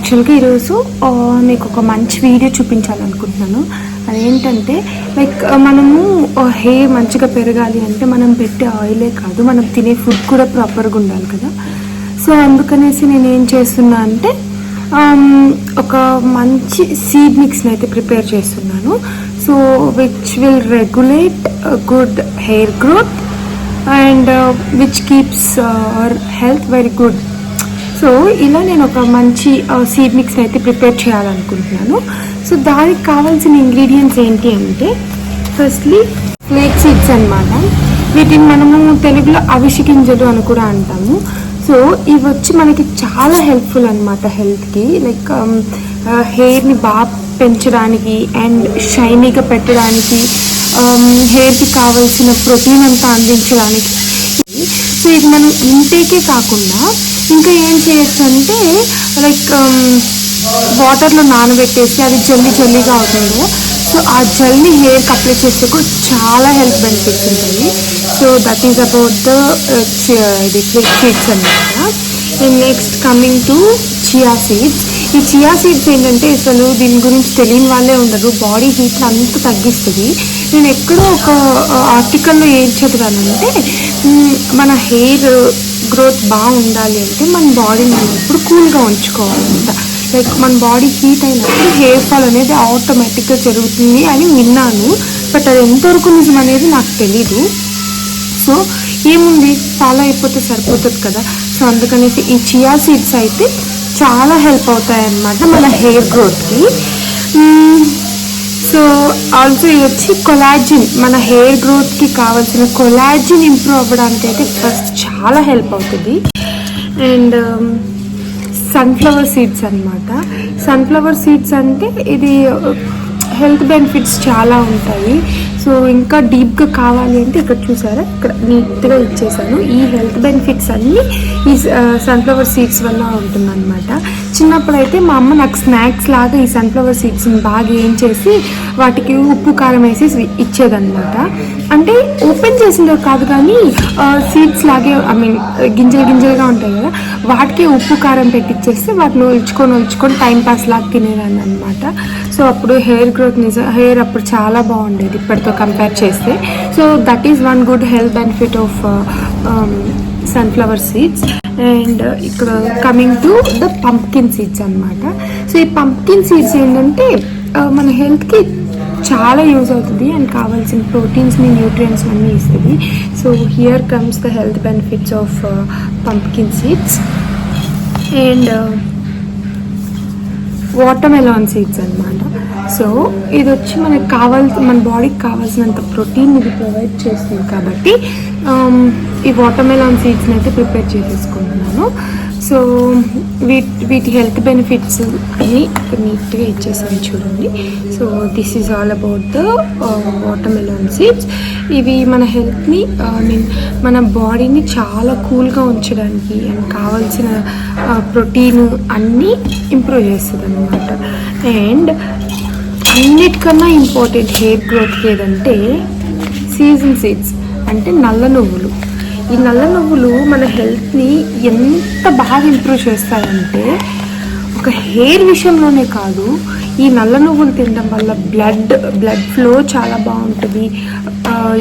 యాక్చువల్గా ఈరోజు మీకు ఒక మంచి వీడియో చూపించాలనుకుంటున్నాను. అదేంటంటే లైక్ మనము హెయిర్ మంచిగా పెరగాలి అంటే మనం పెట్టే ఆయిలే కాదు మనం తినే ఫుడ్ కూడా ప్రాపర్గా ఉండాలి కదా. సో అందుకనేసి నేను ఏం చేస్తున్నా అంటే ఒక మంచి సీడ్ మిక్స్ని అయితే ప్రిపేర్ చేస్తున్నాను. So which will regulate good hair growth and which keeps our health very good so ఇలా నేను ఒక మంచి సీడ్ మిక్స్ అయితే ప్రిపేర్ చేయాలనుకుంటున్నాను. సో దానికి కావాల్సిన ఇంగ్రీడియంట్స్ ఏంటి అంటే ఫస్ట్లీ ఫ్లేక్ సీడ్స్ అనమాట వీటిని మనము తెలుగులో అవిషి గింజలు అని కూడా అంటాము. సో ఇవి వచ్చి మనకి చాలా హెల్ప్ఫుల్ అనమాట హెల్త్కి లైక్ హెయిర్ని బాగా పెంచడానికి అండ్ షైనీగా పెట్టడానికి um, హెయిర్కి కావాల్సిన ప్రోటీన్ అంతా అందించడానికి ఇది మనం ఇంటేకే కాకుండా ఇంకా ఏం చేయొచ్చు అంటే లైక్ వాటర్లో um, నానబెట్టేసి అది జల్లి జల్లీగా అవుతుంది సో ఆ జల్ని హెయిర్కి అప్లై చేస్తే కూడా చాలా హెల్త్ బెనిఫిట్స్ ఉంటాయి. So that is about the ఇది సీడ్స్ అనమాట and next coming to chia seeds ఈ చియా సీడ్స్ ఏంటంటే అసలు దీని గురించి తెలియని వాళ్ళే ఉండరు. బాడీ హీట్ని అంత తగ్గిస్తుంది. నేను ఎక్కడో ఒక ఆర్టికల్లో ఏం చదివానంటే మన హెయిర్ గ్రోత్ బాగా ఉండాలి అంటే మన బాడీని మనం ఎప్పుడు కూల్గా ఉంచుకోవాలంట. లైక్ మన బాడీ హీట్ అయినప్పుడు హెయిర్ ఫాల్ అనేది ఆటోమేటిక్గా జరుగుతుంది అని విన్నాను. బట్ అది ఎంతవరకు నిజం అనేది నాకు తెలీదు. సో ఏముంది? ఫాలో అయిపోతే సరిపోతుంది కదా. సో అందుకనేసి ఈ చియా సీడ్స్ అయితే చాలా హెల్ప్ అవుతాయి అన్నమాట మన హెయిర్ గ్రోత్కి. సో ఆల్సో ఇది వచ్చి కొలాజిన్ మన హెయిర్ గ్రోత్కి కావాల్సిన కొలాజిన్ ఇంప్రూవ్ అవ్వడానికి అయితే ఫస్ట్ చాలా హెల్ప్ అవుతుంది. అండ్ సన్ఫ్లవర్ సీడ్స్ అన్నమాట. సన్ఫ్లవర్ సీడ్స్ అంటే ఇది uh, హెల్త్ బెనిఫిట్స్ చాలా ఉంటాయి. సో ఇంకా డీప్గా కావాలి అంటే ఇక్కడ చూసారా? ఇక్కడ నీట్గా ఇచ్చేసాను. ఈ హెల్త్ బెనిఫిట్స్ అన్నీ ఈ సన్ఫ్లవర్ సీడ్స్ వల్ల ఉంటుందన్నమాట. చిన్నప్పుడు అయితే మా అమ్మ నాకు స్నాక్స్ లాగా ఈ సన్ఫ్లవర్ సీడ్స్ని బాగా ఏం చేసి వాటికి ఉప్పు కారం వేసి ఇచ్చేదన్నమాట. అంటే ఓపెన్ చేసిందో కాదు కానీ సీడ్స్ లాగే ఐ మీన్ గింజలు గింజలుగా ఉంటాయి కదా వాటికి ఉప్పు కారం పెట్టిచ్చేస్తే వాటిని ఉల్చుకొని ఉల్చుకొని టైం పాస్ లాగా తినేదాన్ని అనమాట సో అప్పుడు హెయిర్ గ్రోత్ నిజ హెయిర్ అప్పుడు చాలా బాగుండేది ఇప్పటితో కంపేర్ చేస్తే. So that is one good health benefit of sunflower seeds. And ఇక్కడ coming to the pumpkin seeds అనమాట సో ఈ పంప్కిన్ సీడ్స్ ఏంటంటే మన హెల్త్కి చాలా యూజ్ అవుతుంది అండ్ కావాల్సిన ప్రోటీన్స్ని న్యూట్రియంట్స్ అన్నీ ఇస్తుంది. So here comes the health benefits of pumpkin seeds. And watermelon seeds అనమాట సో ఇది వచ్చి మనకి కావాల్సి మన బాడీకి కావాల్సినంత ప్రోటీన్ ఇది ప్రొవైడ్ చేస్తుంది కాబట్టి um, ఈ వాటర్ మెలాన్ సీడ్స్ని అయితే ప్రిపేర్ చేసేసుకుంటున్నాను. సో వీటి వీటి హెల్త్ బెనిఫిట్స్ అన్నీ ఇక్కడ నీట్గా ఇచ్చేసాను చూడండి. So this is all about the watermelon seeds. ఇవి మన హెల్త్ని ఐ మీన్ మన బాడీని చాలా కూల్గా ఉంచడానికి అండ్ కావాల్సిన ప్రోటీన్ అన్నీ ఇంప్రూవ్ చేస్తుంది అనమాట అండ్ అన్నిటికన్నా ఇంపార్టెంట్ హెయిర్ గ్రోత్ ఏదంటే సీజన్ సీడ్స్ అంటే నల్ల నువ్వులు. ఈ నల్ల నువ్వులు మన హెల్త్ని ఎంత బాగా ఇంప్రూవ్ చేస్తాయంటే ఒక హెయిర్ విషయంలోనే కాదు ఈ నల్ల నువ్వులు తినడం వల్ల బ్లడ్ బ్లడ్ ఫ్లో చాలా బాగుంటుంది.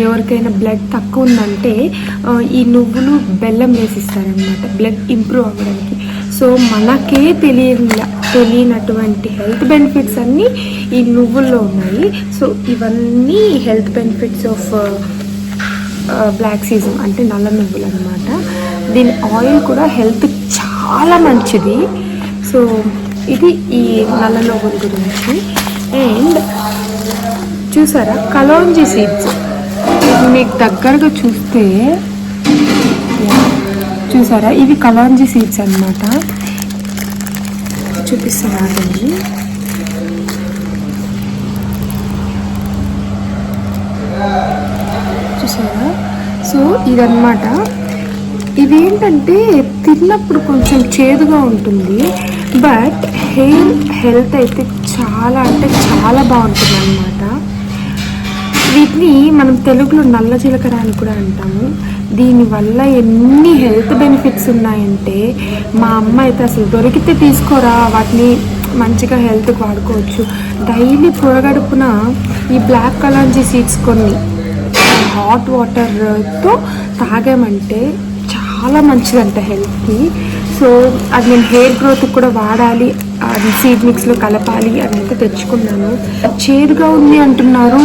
ఎవరికైనా బ్లడ్ తక్కువ ఉందంటే ఈ నువ్వులు బెల్లం వేసిస్తారనమాట బ్లడ్ ఇంప్రూవ్ అవ్వడానికి. సో మనకే తెలియ తెలియనటువంటి హెల్త్ బెనిఫిట్స్ అన్నీ ఈ నువ్వుల్లో ఉన్నాయి. సో ఇవన్నీ health benefits of black sesame అంటే నల్ల నువ్వులు అనమాట దీని ఆయిల్ కూడా హెల్త్ చాలా మంచిది. సో ఇది ఈ నల్ల నువ్వుల గురించి. అండ్ చూసారా? కలోంజీ సీడ్స్ మీకు దగ్గరగా చూస్తే చూసారా? ఇవి కలాంజీ సీడ్స్ అన్నమాట. చూపిస్తున్నారండి చూసారా సో ఇదన్నమాట. ఇదేంటంటే తిన్నప్పుడు కొంచెం చేదుగా ఉంటుంది. బట్ హెయిర్ హెల్త్ అయితే చాలా అంటే చాలా బాగుంటుంది అనమాట వీటిని మనం తెలుగులో నల్ల జీలకర్ర అని కూడా అంటాము. దీనివల్ల ఎన్ని హెల్త్ బెనిఫిట్స్ ఉన్నాయంటే మా అమ్మ అయితే అసలు దొరికితే తీసుకోరా వాటిని మంచిగా హెల్త్కి వాడుకోవచ్చు. డైలీ పొరగడుపున ఈ బ్లాక్ కలాంజీ సీడ్స్ కొన్ని హాట్ వాటర్తో తాగామంటే చాలా మంచిదంట హెల్త్కి. సో అది నేను హెయిర్ గ్రోత్ కూడా వాడాలి అది సీడ్ మిక్స్లో కలపాలి అని అయితే తెచ్చుకున్నాను. చేదుగా ఉంది అంటున్నారు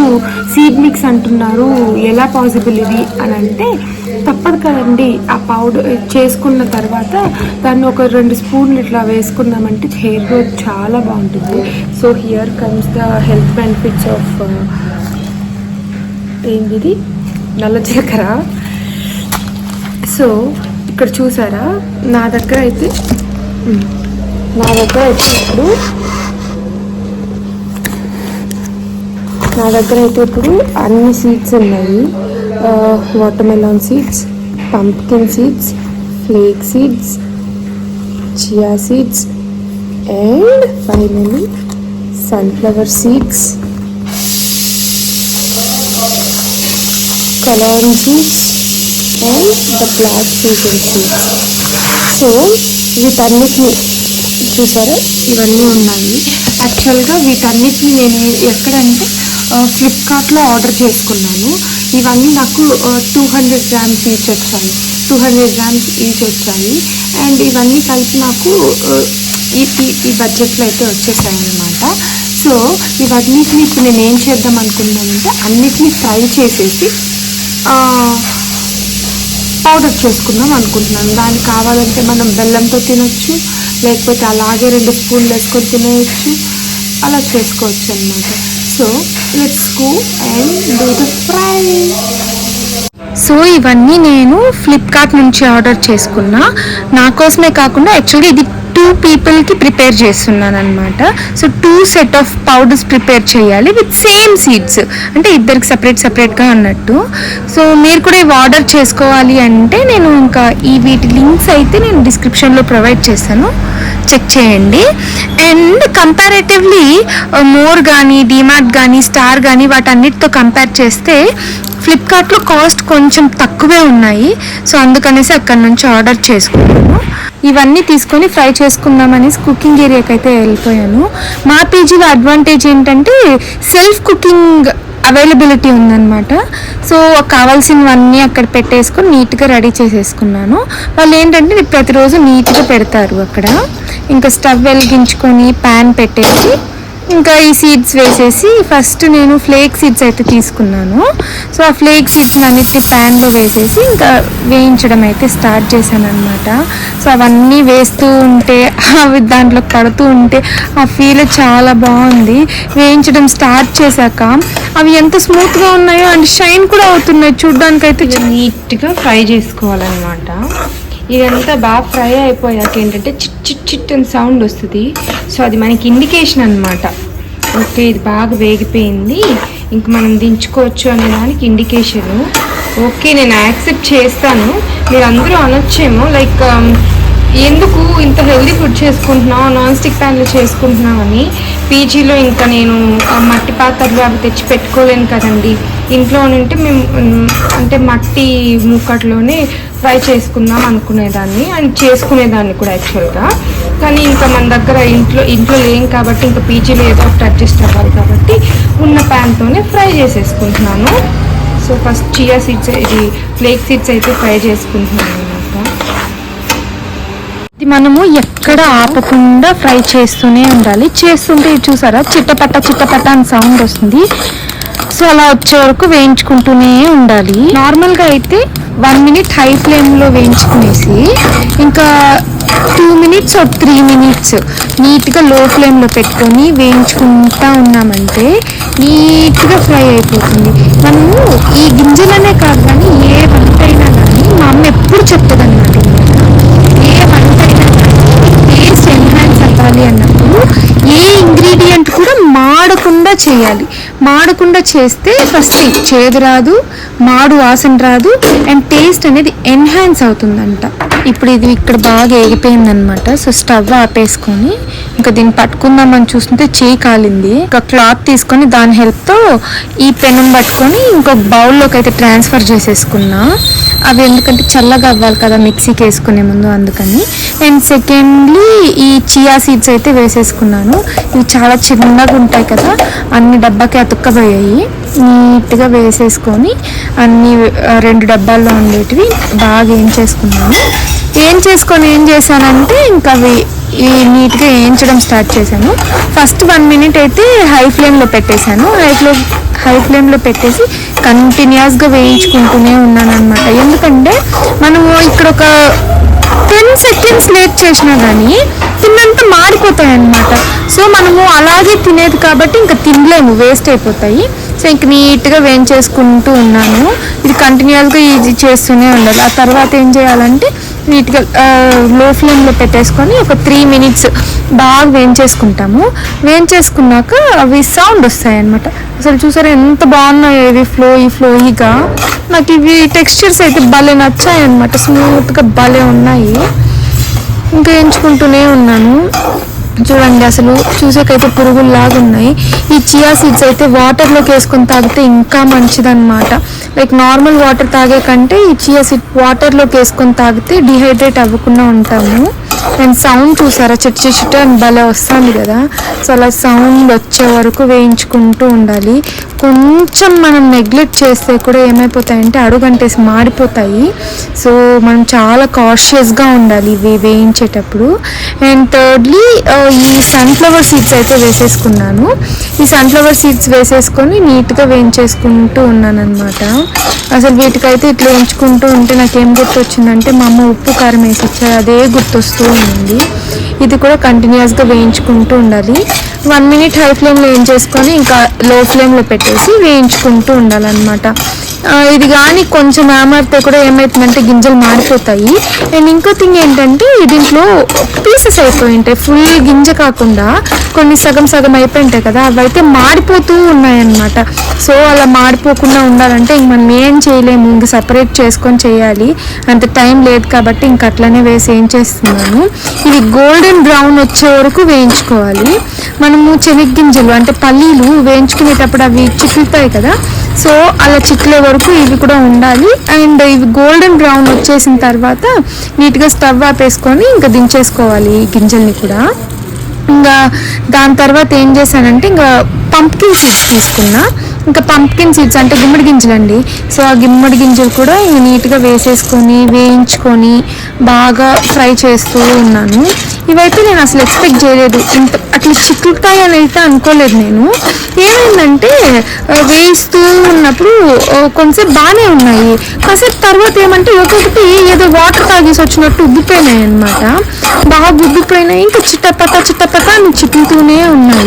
సీడ్ మిక్స్ అంటున్నారు ఎలా పాసిబుల్ ఇది అని అంటే తప్పదు కదండి. ఆ పౌడర్ చేసుకున్న తర్వాత దాన్ని ఒక రెండు స్పూన్లు ఇట్లా వేసుకున్నామంటే హెయిర్ గ్రోత్ చాలా బాగుంటుంది. So here comes the health benefits of ఏంటిది? నల్ల జీలకర్ర సో ఇక్కడ చూసారా? నా దగ్గర అయితే నా దగ్గర అయితే ఇప్పుడు నా దగ్గర అయితే ఇప్పుడు అన్ని సీడ్స్ ఉన్నాయి. Watermelon seeds pumpkin seeds flax seeds chia seeds and finally sunflower seeds kalonjis and the black sesame so వీటన్నిటిని చూసారా? ఇవన్నీ ఉన్నాయి. యాక్చువల్గా వీటన్నిటిని నేను ఎక్కడంటే ఫ్లిప్కార్ట్లో ఆర్డర్ చేసుకున్నాను. ఇవన్నీ నాకు టూ హండ్రెడ్ గ్రామ్స్ ఈచ్ వచ్చాయి. టూ హండ్రెడ్ గ్రామ్స్ ఈచ్ వచ్చాయి. అండ్ ఇవన్నీ కలిపి నాకు ఈ ఈ- బడ్జెట్లో అయితే వచ్చేసాయి అనమాట సో ఇవన్నిటిని ఇప్పుడు నేను ఏం చేద్దాం అనుకున్నానంటే అన్నిటినీ ఫ్రై చేసేసి పౌడర్ చేసుకుందాం అనుకుంటున్నాను. దానికి కావాలంటే మనం బెల్లంతో తినొచ్చు లేకపోతే అలాగే రెండు స్పూన్లు వేసుకొని తినేయచ్చు. అలా చేసుకోవచ్చు అనమాట so let's go and do the fry so ఇవన్నీ నేను ఫ్లిప్కార్ట్ నుంచి ఆర్డర్ చేసుకున్నా. నా కోసమే కాకుండా యాక్చువల్లీ ఇది పీపుల్కి ప్రిపేర్ చేస్తున్నాను అనమాట so two set of powders prepare చేయాలి విత్ సేమ్ సీడ్స్. అంటే ఇద్దరికి సపరేట్ సపరేట్గా అన్నట్టు. సో మీరు కూడా ఇవి ఆర్డర్ చేసుకోవాలి అంటే నేను ఇంకా ఈ వీటి లింక్స్ అయితే నేను డిస్క్రిప్షన్లో ప్రొవైడ్ చేస్తాను. చెక్ చేయండి. అండ్ కంపారేటివ్లీ మోర్ కానీ డిమార్ట్ కానీ స్టార్ కానీ వాటన్నిటితో కంపేర్ చేస్తే ఫ్లిప్కార్ట్లో కాస్ట్ కొంచెం తక్కువే ఉన్నాయి. సో అందుకనేసి అక్కడ నుంచి ఆర్డర్ చేసుకున్నాను. ఇవన్నీ తీసుకొని ఫ్రై చేసుకుందామనేసి కుకింగ్ ఏరియాకి అయితే వెళ్ళిపోయాను. మా పీజీలో అడ్వాంటేజ్ ఏంటంటే సెల్ఫ్ కుకింగ్ అవైలబిలిటీ ఉందన్నమాట. సో కావాల్సినవన్నీ అక్కడ పెట్టేసుకొని నీట్గా రెడీ చేసేసుకున్నాను. వాళ్ళు ఏంటంటే ప్రతిరోజు నీట్గా పెడతారు అక్కడ. ఇంకా స్టవ్ వెలిగించుకొని ప్యాన్ పెట్టేసి ఇంకా ఈ సీడ్స్ వేసేసి ఫస్ట్ నేను ఫ్లేక్ సీడ్స్ అయితే తీసుకున్నాను. సో ఆ ఫ్లేక్ సీడ్స్ అన్నిటిని ప్యాన్లో వేసేసి ఇంకా వేయించడం అయితే స్టార్ట్ చేశాను అనమాట సో అవన్నీ వేస్తూ ఉంటే అవి దాంట్లో పడుతూ ఉంటే ఆ ఫీల్ చాలా బాగుంది. వేయించడం స్టార్ట్ చేశాక అవి ఎంత స్మూత్గా ఉన్నాయో అండ్ షైన్ కూడా అవుతున్నాయి చూడ్డానికి అయితే నీట్గా ఫ్రై చేసుకోవాలన్నమాట. ఇదంతా బాగా ఫ్రై అయిపోయాక ఏంటంటే చిట్ చిట్ చిట్ అని సౌండ్ వస్తుంది. సో అది మనకి ఇండికేషన్ అనమాట ఓకే ఇది బాగా వేగిపోయింది. ఇంక మనం దించుకోవచ్చు అనే దానికి ఇండికేషన్ ఓకే నేను యాక్సెప్ట్ చేస్తాను. మీరు అందరూ అనొచ్చేమో లైక్ um, ఎందుకు ఇంత హెల్దీ ఫుడ్ చేసుకుంటున్నావు నాన్ స్టిక్ ప్యాన్లు చేసుకుంటున్నామని పీజీలో ఇంకా నేను మట్టి పాత్రలు అవి తెచ్చి పెట్టుకోలేను కదండి. ఇంట్లో ఉంటే మేము అంటే మట్టి మూకట్లోనే ఫ్రై చేసుకుందాం అనుకునేదాన్ని అండ్ చేసుకునేదాన్ని కూడా యాక్చువల్గా కానీ ఇంకా మన దగ్గర ఇంట్లో ఇంట్లో లేం కాబట్టి ఇంకా పీజీలో ఏదో ఒకటి అడ్జస్ట్ అవ్వాలి కాబట్టి ఉన్న ప్యాన్తోనే ఫ్రై చేసేసుకుంటున్నాను. సో ఫస్ట్ చియా సీడ్స్ ఇది ఫ్లేక్ సీడ్స్ అయితే ఫ్రై చేసుకుంటున్నాను అనమాట ఇది మనము ఎక్కడ ఆపకుండా ఫ్రై చేస్తూనే ఉండాలి. చేస్తుంటే ఇది చూసారా? చిట్టపట్ట చిట్టపట్ట అని సౌండ్ వస్తుంది. సో అలా వచ్చే వరకు వేయించుకుంటూనే ఉండాలి. నార్మల్గా అయితే వన్ మినిట్ హై ఫ్లేమ్లో వేయించుకునేసి ఇంకా టూ మినిట్స్ ఒక త్రీ మినిట్స్ నీట్గా లో ఫ్లేమ్లో పెట్టుకొని వేయించుకుంటా ఉన్నామంటే నీట్గా ఫ్రై అయిపోతుంది. మనము ఈ గింజలనే కాదు కానీ ఏ వంట అయినా కానీ మా అమ్మ ఎప్పుడు చెప్తుంది అనమాట ఏ వంట అయినా టేస్ట్ ఎన్హాన్స్ అవ్వాలి అన్నప్పుడు ఏ ఇంగ్రీడియంట్ కూడా మాడకుండా చేయాలి. మాడకుండా చేస్తే ఫస్ట్ చేదు రాదు మాడు వాసన రాదు అండ్ టేస్ట్ అనేది ఎన్హాన్స్ అవుతుందంట. ఇప్పుడు ఇది ఇక్కడ బాగా ఎగిపోయిందనమాట సో స్టవ్ ఆపేసుకొని ఇంకా దీన్ని పట్టుకుందామని చూస్తుంటే చేయి కాలింది. ఒక క్లాత్ తీసుకొని దాని హెల్ప్తో ఈ పెనం పట్టుకొని ఇంకొక బౌల్లోకి అయితే ట్రాన్స్ఫర్ చేసేసుకున్నా. అవి ఎందుకంటే చల్లగా అవ్వాలి కదా మిక్సీకి వేసుకునే ముందు అందుకని. అండ్ సెకండ్లీ ఈ చియా సీడ్స్ అయితే వేసేసుకున్నాను. ఇవి చాలా చిన్నగా ఉంటాయి కదా అన్ని డబ్బాకి అతుక్కబోయాయి. నీట్గా వేసేసుకొని అన్ని రెండు డబ్బాల్లో ఉండేటివి బాగా ఏం చేసుకున్నాను. ఏం చేసుకొని ఏం చేశానంటే ఇంకా అవి ఈ నీట్గా వేయించడం స్టార్ట్ చేశాను. ఫస్ట్ వన్ మినిట్ అయితే హై ఫ్లేమ్లో పెట్టేశాను. హై ఫ్లేమ్ హై ఫ్లేమ్లో పెట్టేసి కంటిన్యూస్గా వేయించుకుంటూనే ఉన్నాను అనమాట ఎందుకంటే మనము ఇక్కడ ఒక టెన్ సెకండ్స్ లేట్ చేసినా కానీ తిన్నంత మాడిపోతాయి అన్నమాట సో మనము అలాగే తినేది కాబట్టి ఇంకా తినలేము. వేస్ట్ అయిపోతాయి. సో ఇంక నీట్గా వేయించేసుకుంటూ ఉన్నాను. ఇది కంటిన్యూస్గా ఇది చేస్తూనే ఉండాలి. ఆ తర్వాత ఏం చేయాలంటే నీట్గా లో ఫ్లేమ్లో పెట్టేసుకొని ఒక త్రీ మినిట్స్ బాగా వేయించేసుకుంటాము. వేయించేసుకున్నాక అవి సౌండ్ వస్తాయి అన్నమాట అసలు చూసారు ఎంత బాగున్నాయో ఇవి ఫ్లోయి ఫ్లోయిగా నాకు ఇవి టెక్స్చర్స్ అయితే భలే నచ్చాయి అనమాట స్మూత్గా భలే ఉన్నాయి. ఇంకా ఎంచుకుంటూనే ఉన్నాను. చూడండి అసలు చూసేకైతే పురుగుల్లాగా ఉన్నాయి ఈ చియా సీడ్స్ అయితే వాటర్లోకి వేసుకొని తాగితే ఇంకా మంచిదన్నమాట. లైక్ నార్మల్ వాటర్ తాగే కంటే ఈ చియా సీడ్ వాటర్లోకి వేసుకొని తాగితే డిహైడ్రేట్ అవ్వకుండా ఉంటాము. అండ్ సౌండ్ చూసారా? చిట్ చిట్ చిట్ అని భలే వస్తుంది కదా. సో అలా సౌండ్ వచ్చే వరకు వేయించుకుంటూ ఉండాలి. కొంచెం మనం నెగ్లెక్ట్ చేస్తే కూడా ఏమైపోతాయంటే అడుగంటేసి మాడిపోతాయి. సో మనం చాలా కాషియస్గా ఉండాలి ఇవి వేయించేటప్పుడు. అండ్ థర్డ్లీ ఈ సన్ఫ్లవర్ సీడ్స్ అయితే వేసేసుకున్నాను. ఈ సన్ఫ్లవర్ సీడ్స్ వేసేసుకొని నీట్గా వేయించేసుకుంటూ ఉన్నాను అనమాట అసలు వీటికైతే ఇట్లా వేయించుకుంటూ ఉంటే నాకు ఏం గుర్తొచ్చిందంటే మా అమ్మ ఉప్పు కారం వేసి ఇచ్చారు అదే ఉంది. ఇది కూడా కంటిన్యూస్గా వేయించుకుంటూ ఉండాలి. వన్ మినిట్ హై ఫ్లేమ్లో వేయించేసుకొని ఇంకా లో ఫ్లేమ్లో పెట్టేసి వేయించుకుంటూ ఉండాలన్నమాట. ఇది కానీ కొంచెం ఏమారితే కూడా ఏమవుతుందంటే గింజలు మారిపోతాయి. అండ్ ఇంకో థింగ్ ఏంటంటే దీంట్లో పీసెస్ అయిపోయి ఉంటాయి. ఫుల్ గింజ కాకుండా కొన్ని సగం సగం అయిపోయి ఉంటాయి కదా అవి అయితే మాడిపోతూ ఉన్నాయన్నమాట. సో అలా మాడిపోకుండా ఉండాలంటే ఇంక మనం ఏం చేయలేము. ఇంక సపరేట్ చేసుకొని చేయాలి. అంత టైం లేదు కాబట్టి ఇంక అట్లనే వేసి ఏం చేస్తున్నాను? ఇవి గోల్డెన్ బ్రౌన్ వచ్చే వరకు వేయించుకోవాలి. మనము చెనిగ్గింజలు అంటే పల్లీలు వేయించుకునేటప్పుడు అవి చిక్కుతాయి కదా సో అలా చిట్లే వరకు ఇవి కూడా ఉండాలి. అండ్ ఇవి గోల్డెన్ బ్రౌన్ వచ్చేసిన తర్వాత నీట్గా స్టవ్ ఆపేసుకొని ఇంకా దించేసుకోవాలి ఈ గింజల్ని కూడా. ఇంకా దాని తర్వాత ఏం చేశానంటే ఇంకా పంప్కిన్ సీడ్స్ తీసుకున్నా. ఇంకా పంప్కిన్ సీడ్స్ అంటే గుమ్మడి గింజలు అండి సో ఆ గుమ్మడి గింజలు కూడా ఇంక నీట్గా వేసేసుకొని వేయించుకొని బాగా ఫ్రై చేస్తూ ఉన్నాను. ఇవైతే నేను అసలు ఎక్స్పెక్ట్ చేయలేదు. ఇంత అట్లా అని అయితే అనుకోలేదు నేను. ఏమైందంటే వేయిస్తూ ఉన్నప్పుడు ఆ, కొంతసేపు బాగానే ఉన్నాయి. కాసేపు తర్వాత ఏమంటే ఒక్కొక్కటి ఏదో వాటర్ తాగేసి వచ్చినట్టు ఉబ్బిపోయినాయి అనమాట బాగా ఉబ్బిపోయినాయి. ఇంకా చిట్టపట చిట్టపట అని చిక్కుతూనే ఉన్నాయి.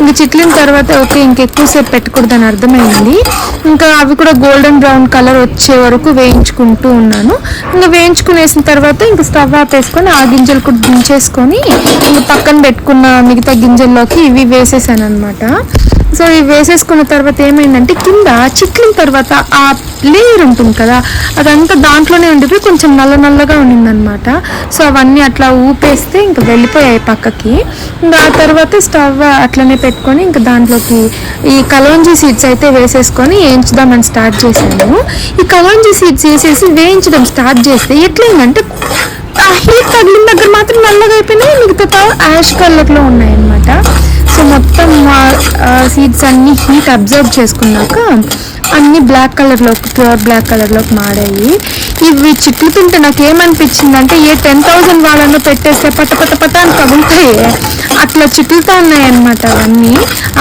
ఇంకా చిట్లిన తర్వాత ఓకే ఇంకెక్కువసేపు పెట్టకూడదని అర్థమైంది. ఇంకా అవి కూడా గోల్డెన్ బ్రౌన్ కలర్ వచ్చే వరకు వేయించుకుంటూ ఉన్నాను. ఇంకా వేయించుకునేసిన తర్వాత ఇంకా స్టవ్ ఆపేసుకొని ఆ గింజలు కూడా దించేసుకొని ఇంకా పక్కన పెట్టుకున్న మిగతా గింజల్లోకి ఇవి వేసేసాను అనమాట సో ఇవి వేసేసుకున్న తర్వాత ఏమైందంటే కింద చిట్లిన తర్వాత ఆ లేయర్ ఉంటుంది కదా అదంతా దాంట్లోనే ఉండిపోయి కొంచెం నల్ల నల్లగా ఉండిందనమాట సో అవన్నీ అట్లా ఊపేస్తే ఇంకా వెళ్ళిపోయాయి పక్కకి. ఇంకా ఆ తర్వాత స్టవ్ అట్లనే పెట్టుకొని ఇంకా దాంట్లోకి ఈ కలోంజీ సీడ్స్ అయితే వేసేసుకొని వేయించుదామని స్టార్ట్ చేశాను. ఈ కలోంజీ సీడ్స్ వేసేసి వేయించడం స్టార్ట్ చేస్తే ఎట్లయిందంటే ఆ హీట్ తగిలిన దగ్గర మాత్రం నల్లగా అయిపోయినాయి మిగతా యాష్ కలర్లో ఉన్నాయన్నమాట. సో మొత్తం సీడ్స్ అన్ని హీట్ అబ్జర్వ్ చేసుకున్నాక అన్ని బ్లాక్ కలర్లోకి ప్యూర్ బ్లాక్ కలర్లోకి మారాయి. ఇవి చిట్లుతుంటే నాకు ఏమనిపించింది అంటే ఏ టెన్ థౌజండ్ వాళ్ళను పెట్టేస్తే పట పట పట అని తగులుతాయి అట్లా చిట్లుతా ఉన్నాయన్నమాట అవన్నీ.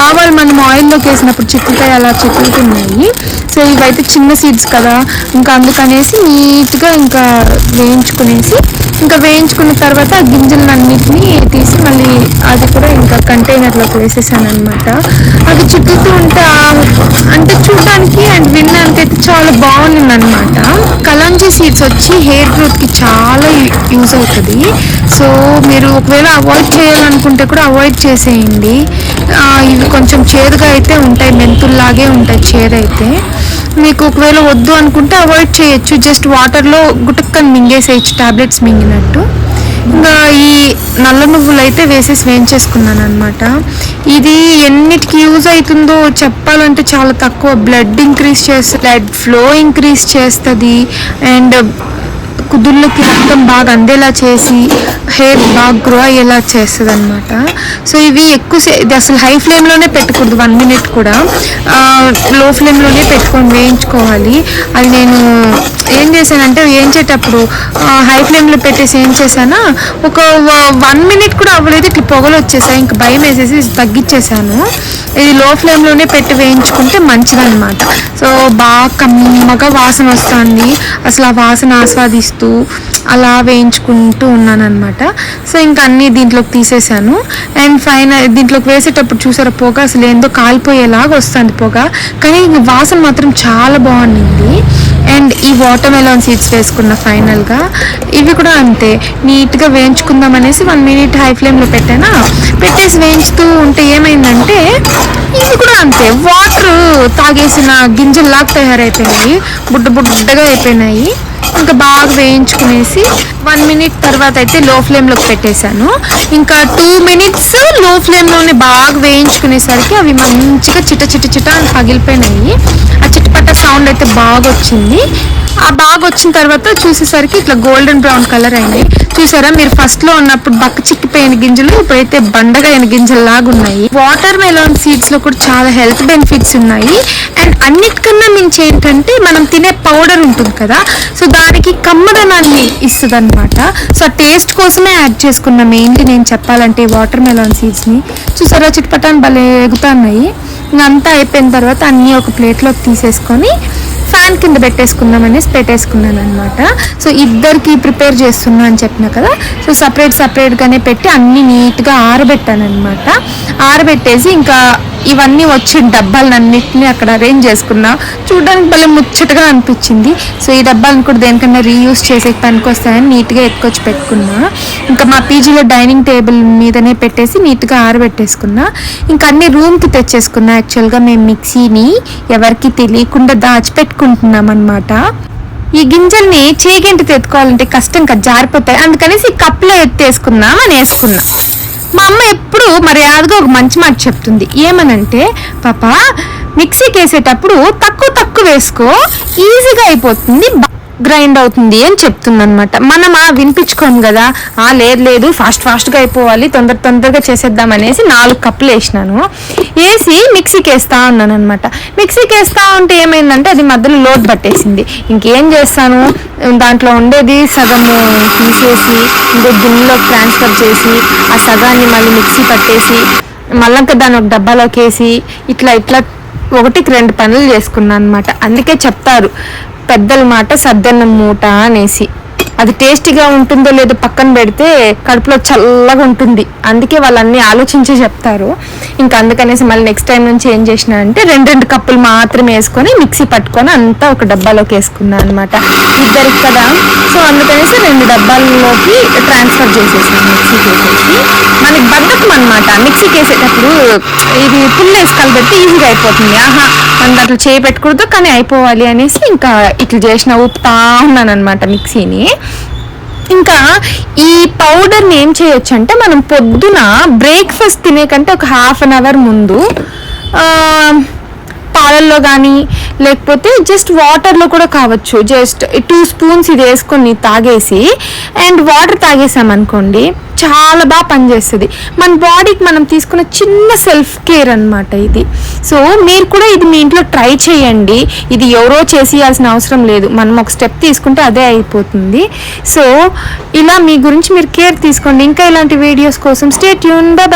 ఆవాలు మనం ఆయిల్లోకి వేసినప్పుడు చిట్లుతాయి అలా చిట్లుతున్నాయి. సో ఇవైతే చిన్న సీడ్స్ కదా. ఇంకా అందుకనేసి నీట్గా ఇంకా వేయించుకునేసి ఇంకా వేయించుకున్న తర్వాత గింజలను గింజలన్నిటిని కంటైనర్లో ఇంకా కంటైనర్లోకి అనమాట అది చుట్టుతూ ఉంటే అంటే చూడడానికి అండ్ వినడానికి అయితే చాలా బాగుంది అనమాట కలంజీ సీడ్స్ వచ్చి హెయిర్ గ్రోత్కి చాలా యూజ్ అవుతుంది. సో మీరు ఒకవేళ అవాయిడ్ చేయాలనుకుంటే కూడా అవాయిడ్ చేసేయండి. ఇవి కొంచెం చేదుగా అయితే ఉంటాయి మెంతుల్లాగే ఉంటాయి చేదైతే. మీకు ఒకవేళ వద్దు అనుకుంటే అవాయిడ్ చేయొచ్చు. జస్ట్ వాటర్లో గుటక్కని మింగేసేయచ్చు టాబ్లెట్స్ మింగినట్టు. ఇంకా ఈ నల్ల నువ్వులు అయితే వేసేసి వేయించేసుకున్నాను అనమాట ఇది ఎన్నిటికి యూజ్ అవుతుందో చెప్పాలంటే చాలా తక్కువ. బ్లడ్ ఇంక్రీజ్ చేస్తుంది బ్లడ్ ఫ్లో ఇంక్రీజ్ చేస్తుంది. అండ్ కుదుళ్ళకి రక్తం బాగా అందేలా చేసి హెయిర్ బాగా గ్రో అయ్యేలా చేస్తుంది అనమాట సో ఇవి ఎక్కువ ఇది అసలు హై ఫ్లేమ్లోనే పెట్టకూడదు వన్ మినిట్ కూడా. లో ఫ్లేమ్లోనే పెట్టుకొని వేయించుకోవాలి. అది నేను ఏం చేశానంటే వేయించేటప్పుడు హై ఫ్లేమ్లో పెట్టేసి ఏం చేశానా ఒక వన్ మినిట్ కూడా అవ్వలేదు ఇట్లా పొగలు వచ్చేసాయి. ఇంకా భయం వేసేసి తగ్గించేసాను ఇది లో ఫ్లేమ్లోనే పెట్టి వేయించుకుంటే మంచిదన్నమాట. సో బాగా కమ్మగా వాసన వస్తుంది. అసలు ఆ వాసన ఆస్వాదిస్తూ అలా వేయించుకుంటూ ఉన్నాను అనమాట సో ఇంకా అన్నీ దీంట్లోకి తీసేసాను అండ్ ఫైనల్ దీంట్లోకి వేసేటప్పుడు చూసారా పొగ అసలు ఏందో కాలిపోయేలాగా వస్తుంది పొగ. కానీ వాసన మాత్రం చాలా బాగుండింది. అండ్ ఈ వాటర్ మెలాన్ సీడ్స్ వేసుకున్న ఫైనల్గా ఇవి కూడా అంతే. నీట్గా వేయించుకుందాం అనేసి వన్ మినిట్ హై ఫ్లేమ్లో పెట్టానా? పెట్టేసి వేయించుతూ ఉంటే ఏమైందంటే ఇది కూడా అంతే. వాటర్ తాగేసిన గింజల్లాగా తయారైపోయినాయి బుడ్డ బుడ్డగా అయిపోయినాయి. ఇంకా బాగా వేయించుకునేసి వన్ మినిట్ తర్వాత అయితే లో ఫ్లేమ్లోకి పెట్టేశాను. ఇంకా టూ మినిట్స్లో ఫ్లేమ్లోనే బాగా వేయించుకునేసరికి అవి మంచిగా చిట చిట చిట అని పగిలిపోయినాయి. ఆ చిట్టపట్ట సౌండ్ అయితే బాగా వచ్చింది. ఆ బాగా వచ్చిన తర్వాత చూసేసరికి ఇట్లా గోల్డెన్ బ్రౌన్ కలర్ అయింది చూసారా? మీరు ఫస్ట్లో ఉన్నప్పుడు బక్క చిక్కిపోయిన గింజలు ఇప్పుడైతే బండగా అయిన గింజలు లాగా ఉన్నాయి. వాటర్ మెలాన్ సీడ్స్లో కూడా చాలా హెల్త్ బెనిఫిట్స్ ఉన్నాయి. అండ్ అన్నిటికన్నా మించి ఏంటంటే మనం తినే పౌడర్ ఉంటుంది కదా? సో దానికి కమ్మదనాన్ని ఇస్తుంది అనమాట సో ఆ టేస్ట్ కోసమే యాడ్ చేసుకున్న మెయిన్లీ నేను చెప్పాలంటే వాటర్ మెలాన్ సీడ్స్ని చూసారా? చిట్పటాన్ని భలే ఎగుతున్నాయి. అంతా అయిపోయిన తర్వాత అన్నీ ఒక ప్లేట్లోకి తీసేసుకొని కింద పెట్టేసుకుందాం అనేసి పెట్టేసుకున్నాను అనమాట సో ఇద్దరికి ప్రిపేర్ చేస్తున్నా అని చెప్పిన కదా సో సపరేట్ సపరేట్గానే పెట్టి అన్నీ నీట్గా ఆరబెట్టాను అనమాట ఆరబెట్టేసి ఇంకా ఇవన్నీ వచ్చిన డబ్బాలన్నింటినీ అక్కడ అరేంజ్ చేసుకున్నా. చూడడానికి భలే ముచ్చటగా అనిపించింది. సో ఈ డబ్బాలను కూడా దేనికన్నా రీయూస్ చేసే పనికి వస్తాయని నీట్గా ఎత్తుకొచ్చి పెట్టుకున్నా. ఇంకా మా పీజీలో డైనింగ్ టేబుల్ మీదనే పెట్టేసి నీట్గా ఆరబెట్టేసుకున్నా. ఇంకా అన్ని రూమ్కి తెచ్చేసుకున్నా యాక్చువల్గా మేము మిక్సీని ఎవరికి తెలియకుండా దాచిపెట్టుకుంటున్నాం అనమాట ఈ గింజల్ని చేగింటి తెత్తుకోవాలంటే కష్టం కదా జారిపోతాయి. అందుకనేసి కప్పులో ఎత్తేసుకుందాం అని వేసుకున్నా మా అమ్మ ఎప్పుడు మర్యాదగా ఒక మంచి మాట చెప్తుంది. ఏమనంటే పాప మిక్సీకి వేసేటప్పుడు తక్కువ తక్కువ వేసుకో ఈజీగా అయిపోతుంది గ్రైండ్ అవుతుంది అని చెప్తుంది అనమాట మనం ఆ వినిపించుకోము కదా ఆ లేదు లేదు ఫాస్ట్ ఫాస్ట్గా అయిపోవాలి తొందర తొందరగా చేసేద్దాం అనేసి నాలుగు కప్పులు వేసినాను. వేసి మిక్సీకి వేస్తా ఉన్నాను అనమాట మిక్సీకి వేస్తా ఉంటే ఏమైందంటే అది మధ్యలో లోడ్ పట్టేసింది. ఇంకేం చేస్తాను? దాంట్లో ఉండేది సగము తీసేసి ఇంకో గిన్నెలో ట్రాన్స్ఫర్ చేసి ఆ సగాన్ని మళ్ళీ మిక్సీ పట్టేసి మళ్ళీ దాన్ని ఒక డబ్బాలోకి వేసి ఇట్లా ఇట్లా ఒకటికి రెండు పనులు చేసుకున్నాను అనమాట అందుకే చెప్తారు పెద్దల మాట సద్దన్న మూట అనేసి. అది టేస్టీగా ఉంటుందో లేదో పక్కన పెడితే కడుపులో చల్లగా ఉంటుంది. అందుకే వాళ్ళన్నీ ఆలోచించి చెప్తారు. ఇంకా అందుకనేసి మళ్ళీ నెక్స్ట్ టైం నుంచి ఏం చేసిన అంటే రెండు రెండు కప్పులు మాత్రమే వేసుకొని మిక్సీ పట్టుకొని అంతా ఒక డబ్బాలోకి వేసుకున్నాను అనమాట ఇద్దరికి కదా సో అందుకనేసి రెండు డబ్బాల్లోకి ట్రాన్స్ఫర్ చేసేసాను మిక్సీకి వేసేసి మనకి బద్దకం అనమాట మిక్సీకి వేసేటప్పుడు ఇది పుల్ వేసి కలిపెట్టి ఈజీగా అయిపోతుంది. ఆహా మనం దాంట్లో చేయి పెట్టకూడదు కానీ అయిపోవాలి అనేసి ఇంకా ఇట్లా చేసిన ఉప్పుతా ఉన్నాను అనమాట మిక్సీని. ఇంకా ఈ పౌడర్ని ఏం చేయొచ్చు అంటే మనం పొద్దున బ్రేక్ఫాస్ట్ తినే కంటే ఒక హాఫ్ అన్ అవర్ ముందు పాలల్లో కానీ లేకపోతే జస్ట్ వాటర్లో కూడా కావచ్చు. జస్ట్ టూ స్పూన్స్ ఇది వేసుకొని తాగేసి అండ్ వాటర్ తాగేసామనుకోండి చాలా బాగా పనిచేస్తుంది. మన బాడీకి మనం తీసుకున్న చిన్న సెల్ఫ్ కేర్ అనమాట ఇది. సో మీరు కూడా ఇది మీ ఇంట్లో ట్రై చేయండి. ఇది ఎవరో చేసేయాల్సిన అవసరం లేదు. మనం ఒక స్టెప్ తీసుకుంటే అదే అయిపోతుంది. సో ఇలా మీ గురించి మీరు కేర్ తీసుకోండి. ఇంకా ఇలాంటి వీడియోస్ కోసం స్టేట్ యూన్ బాయ్